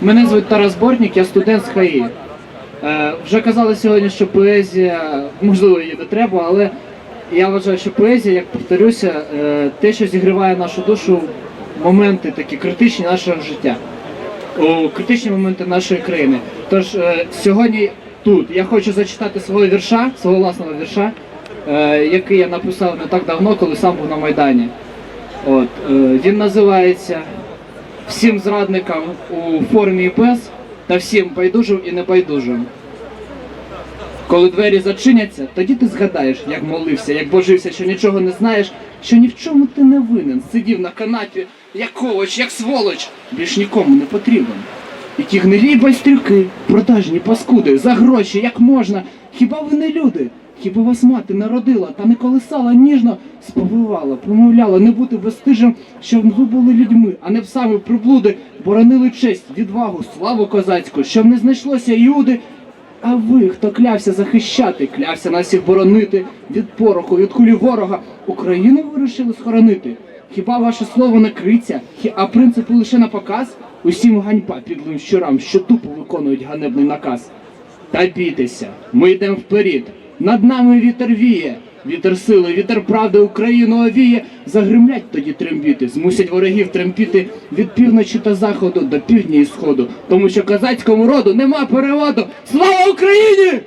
Мене звуть Тарас Бортнік, я студент з ХАІ. Е, вже казали сьогодні, що поезія, можливо, її не треба, але я вважаю, що поезія, як повторюся, е, те, що зігріває нашу душу в моменти такі критичні нашого життя, у критичні моменти нашої країни. Тож е, сьогодні тут я хочу зачитати свого вірша, свого власного вірша, е, який я написав не так давно, коли сам був на Майдані. От, е, він називається всім зрадникам у формі без та всім байдужим і небайдужим. Коли двері зачиняться, тоді ти згадаєш, як молився, як божився, що нічого не знаєш, що ні в чому ти не винен. Сидів на канапі, як ковач, як сволоч, більш нікому не потрібен. І ті гнилі байстрюки, продажні паскуди, за гроші, як можна. Хіба ви не люди? Хіба вас мати народила та не колисала ніжно, сповивала, промовляла не бути безстижим, щоб ви були людьми, а не псами приблуди, боронили честь, відвагу, славу козацьку, щоб не знайшлося Іуди, а ви, хто клявся захищати, клявся нас всіх боронити від пороху, від кулі ворога, Україну вирішили схоронити. Хіба ваше слово не криця, а принципи лише на показ? Усім ганьба підлим щурам, що тупо виконують ганебний наказ. Та бійтеся, ми йдемо вперед. Над нами вітер віє, вітер сили, вітер правди Україну овіє. Загримлять тоді трембіти, змусять ворогів тремпіти від півночі та заходу до півдня і сходу. Тому що козацькому роду нема переводу. Слава Україні!